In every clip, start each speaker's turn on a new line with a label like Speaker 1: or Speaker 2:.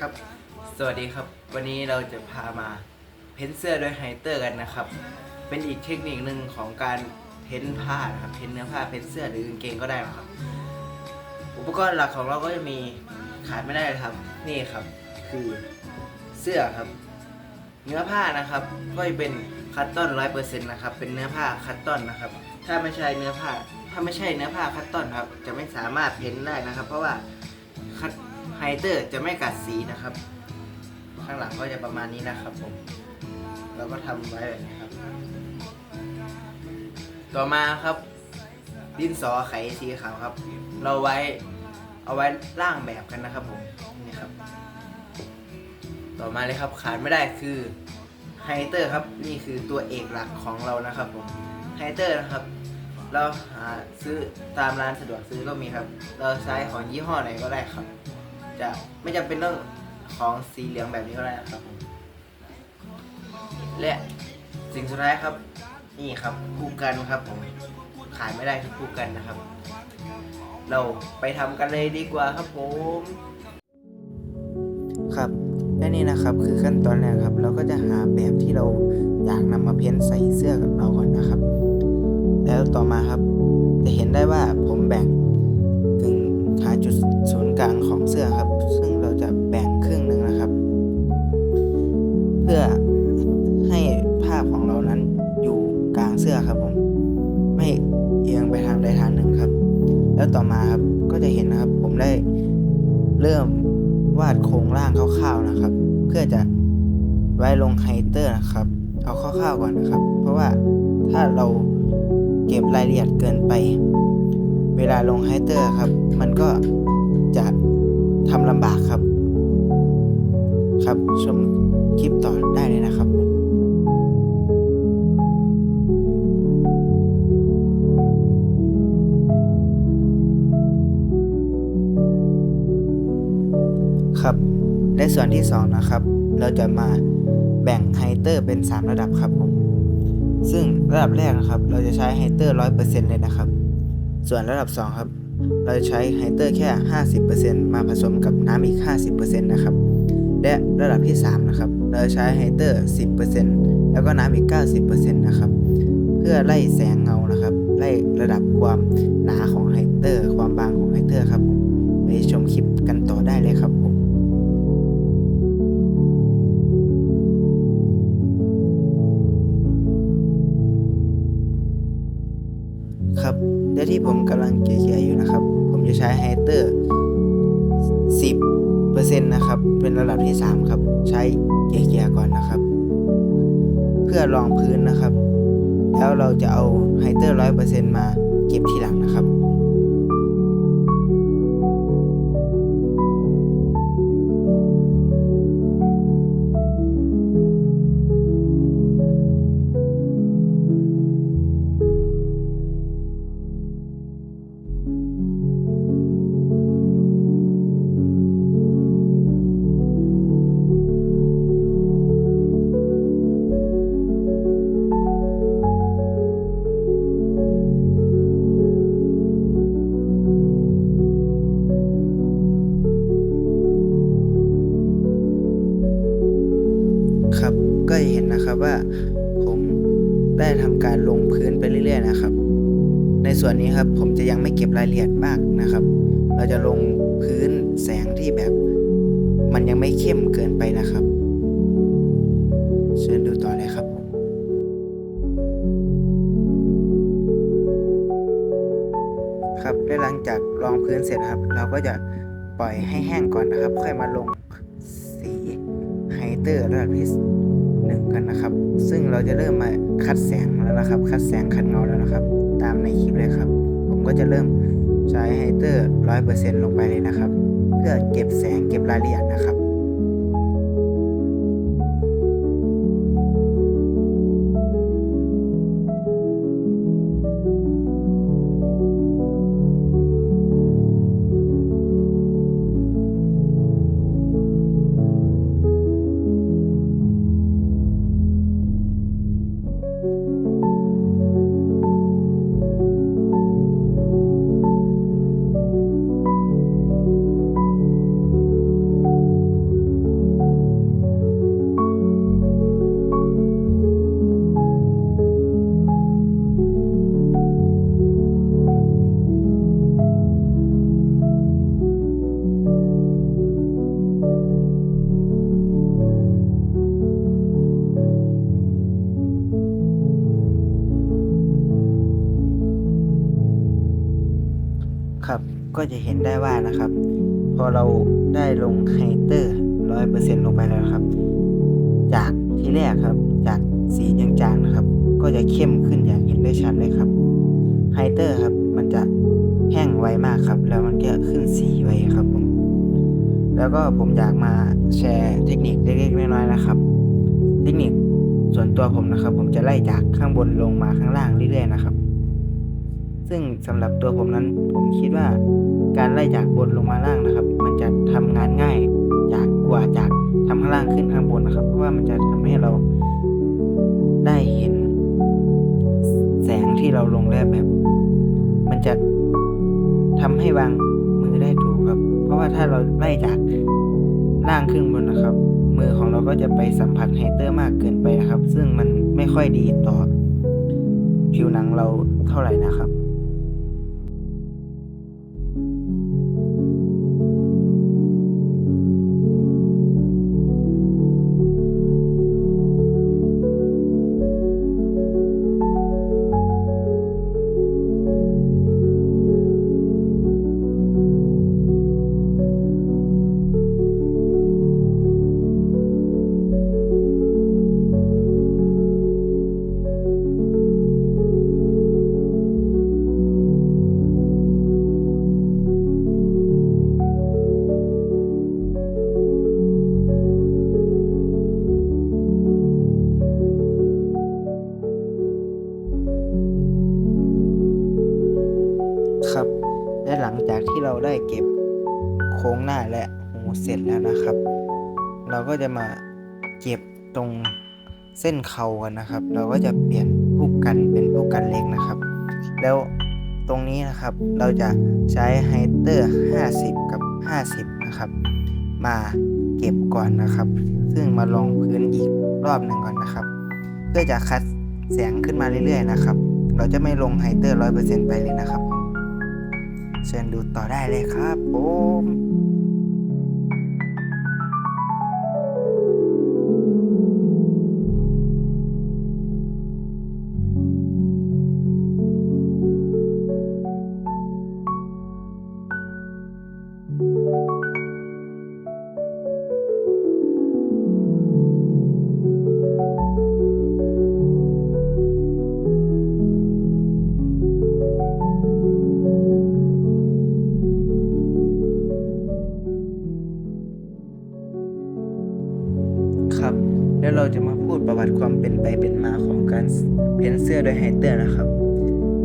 Speaker 1: ครับ สวัสดีครับ วันนี้เราจะพามาเพ้นเสื้อด้วยไฮเตอร์กันนะครับ เป็นอีกเทคนิคหนึ่งของการเพ้นผ้านะครับเพ้นเนื้อผ้าเพ้นเสื้อหรือกางเกงก็ได้นะครับ อุปกรณ์หลักของเราก็จะมีขาดไม่ได้เลยครับ นี่ครับ คือเสื้อครับ เนื้อผ้านะครับก็จะเป็นคัตตอนร้อยเปอร์เซ็นต์นะครับ เป็นเนื้อผ้าคัตตอนนะครับ ถ้าไม่ใช่เนื้อผ้าถ้าไม่ใช่เนื้อผ้าคัตตอนครับ จะไม่สามารถเพ้นได้นะครับ เพราะว่าคัต ไฮเตอร์จะไม่กัดสีนะครับ ข้างหลังก็จะประมาณนี้นะครับผมเราก็ทำไว้แบบนี้ครับ ต่อมาครับ ดินสอไขสีขาวครับ เราไว้เอาไว้ร่างแบบกันนะครับผมนี่ครับ ต่อมาเลยครับขาดไม่ได้คือไฮเตอร์ครับนี่คือตัวเอกหลักของเรานะครับผมไฮเตอร์นะครับ เราหาซื้อตามร้านสะดวกซื้อก็มีครับ เราใช้ของยี่ห้อไหนก็ได้ครับ จะไม่จำเป็นต้องของสีเหลืองแบบนี้ก็ได้นะครับผมและสิ่งสุดท้ายครับ นี่ครับคู่กันครับผมขายไม่ได้คือคู่กันนะครับ เราไปทำกันเลยดีกว่าครับผมครับและนี่นะครับคือขั้นตอนแรกครับ เราก็จะหาแบบที่เราอยากนำมาเพ้นใส่เสื้อกับเราก่อนนะครับ แล้วต่อมาครับ จะเห็นได้ว่าผมแบ่ง กลางของเสื้อครับ ซึ่งเราจะแบ่งครึ่งหนึ่งนะครับ เพื่อให้ภาพของเรานั้นอยู่กลางเสื้อครับผม ไม่เอียงไปทางใดทางหนึ่งครับ แล้วต่อมาครับก็จะเห็นนะครับ ผมได้เริ่มวาดโครงร่างคร่าวๆนะครับ เพื่อจะไว้ลงไฮเตอร์นะครับ เอาคร่าวๆก่อนนะครับ เพราะว่าถ้าเราเก็บรายละเอียดเกินไป เวลาลงไฮเตอร์ครับ มันก็ จะทำลำบากครับ ครับชมคลิปต่อได้เลยนะครับครับ และส่วนที่ 2 นะครับ เราจะมาแบ่งไฮเตอร์เป็น 3 ระดับครับผม ซึ่งระดับแรกนะครับ เราจะใช้ไฮเตอร์100%เลยนะครับ ส่วนระดับ 2 ครับ เราจะใช้ไฮเตอร์แค่ 50%มาผสมกับน้ำอีก 50%นะครับ และระดับที่ 3 นะครับ เราจะใช้ไฮเตอร์ 10%แล้วก็น้ำอีก 90%นะครับ เพื่อไล่แสงเงานะครับ ไล่ระดับความหนาของไฮเตอร์ ความบางของไฮเตอร์ครับไปชมคลิปกันต่อได้เลยครับ ใช้ไฮเตอร์ 10%นะครับ เป็นระดับที่ 3 ครับ ใช้เกี่ยๆก่อนนะครับ เพื่อรองพื้นนะครับ แล้วเราจะเอาไฮเตอร์ 100%มาเก็บทีหลังนะครับ ว่าผมได้ทำการลงพื้นไปเรื่อยๆนะครับ ในส่วนนี้ครับผมจะยังไม่เก็บรายละเอียดมากนะครับ เราจะลงพื้นแสงที่แบบ มันยังไม่เข้มเกินไปนะครับ เชิญดูต่อเลยครับผมครับและหลังจากรองพื้นเสร็จครับ เราก็จะปล่อยให้แห้งก่อนนะครับ ค่อยมาลงสีไฮเตอร์ระดับที่ กันนะครับ ซึ่งเราจะเริ่มมาคัดแสงแล้วนะครับ คัดแสงคัดเงาแล้วนะครับ ตามในคลิปเลยครับ ผมก็จะเริ่มใช้ไฮเตอร์ร้อยเปอร์เซ็นต์ลงไปเลยนะครับ เพื่อเก็บแสงเก็บรายละเอียดนะครับ ก็จะเห็นได้ว่านะครับ พอเราได้ลงไฮเตอร์ร้อยเปอร์เซ็นต์ลงไปแล้วครับ จากที่แรกครับ จากสีจางๆนะครับ ก็จะเข้มขึ้นอย่างเห็นได้ชัดเลยครับไฮเตอร์ครับ มันจะแห้งไวมากครับ แล้วมันก็ขึ้นสีไวครับผมแล้วก็ผมอยากมาแชร์เทคนิคเล็กๆน้อยๆนะครับ เทคนิคส่วนตัวผมนะครับ ผมจะไล่จากข้างบนลงมาข้างล่างเรื่อยๆนะครับ ซึ่งสำหรับตัวผมนั้นผมคิดว่าการไล่จากบนลงมาล่างนะครับ มันจะทำงานง่ายจากกว่าจากทำข้างล่างขึ้นข้างบนนะครับ เพราะว่ามันจะทำให้เราได้เห็น แสงที่เราลงแล้วแบบ มันจะทำให้วางมือได้ถูกครับ เพราะว่าถ้าเราไล่จากล่างขึ้นบนนะครับ มือของเราก็จะไปสัมผัสไฮเตอร์มากเกินไปนะครับ ซึ่งมันไม่ค่อยดีต่อผิวหนังเราเท่าไหร่นะครับ ครับ และหลังจากที่เราได้เก็บโค้งหน้าและหูเสร็จแล้วนะครับ เราก็จะมาเก็บตรงเส้นเข่ากันนะครับ เราก็จะเปลี่ยนผู้กันเป็นผู้กันเล็กนะครับ แล้วตรงนี้นะครับเราจะใช้ไฮเตอร์ 50 กับ 50 นะครับ มาเก็บก่อนนะครับ ซึ่งมาลองพื้นอีกรอบหนึ่งก่อนนะครับ เพื่อจะคัดแสงขึ้นมาเรื่อยๆนะครับ เราจะไม่ลงไฮเตอร์ 100%ไปเลยนะครับ เชิญดูต่อได้เลยครับผม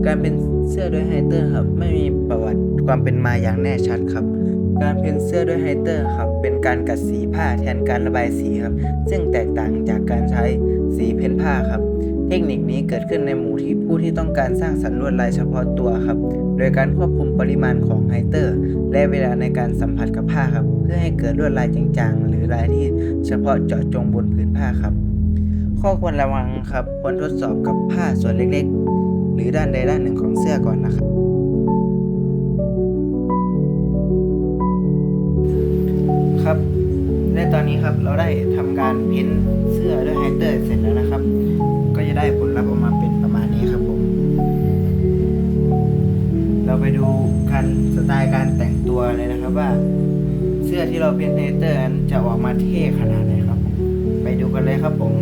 Speaker 1: การเป็นเสื้อด้วยไฮเตอร์ครับ ไม่มีประวัติความเป็นมาอย่างแน่ชัดครับ การเพ้นเสื้อด้วยไฮเตอร์ครับ เป็นการกัดสีผ้าแทนการระบายสีครับ ซึ่งแตกต่างจากการใช้สีเพ้นผ้าครับ เทคนิคนี้เกิดขึ้นในหมู่ที่ผู้ที่ต้องการสร้างสรรค์ลวดลายเฉพาะตัวครับ โดยการควบคุมปริมาณของไฮเตอร์ และเวลาในการสัมผัสกับผ้าครับ เพื่อให้เกิดลวดลายจางๆ หรือลายที่เฉพาะเจาะจงบนผืนผ้าครับ ข้อควรระวังครับ ควรทดสอบกับผ้าส่วนเล็กๆ หรือด้านใดด้านหนึ่งของเสื้อก่อนนะครับครับและตอนนี้ครับเราได้ทำการเพ้นเสื้อด้วยไฮเตอร์เสร็จแล้วนะครับ ก็จะได้ผลลัพธ์ออกมาเป็นประมาณนี้ครับผม เราไปดูการสไตล์การแต่งตัวเลยนะครับว่า เสื้อที่เราเพ้นไฮเตอร์นั้นจะออกมาเท่ขนาดไหนครับ ไปดูกันเลยครับผม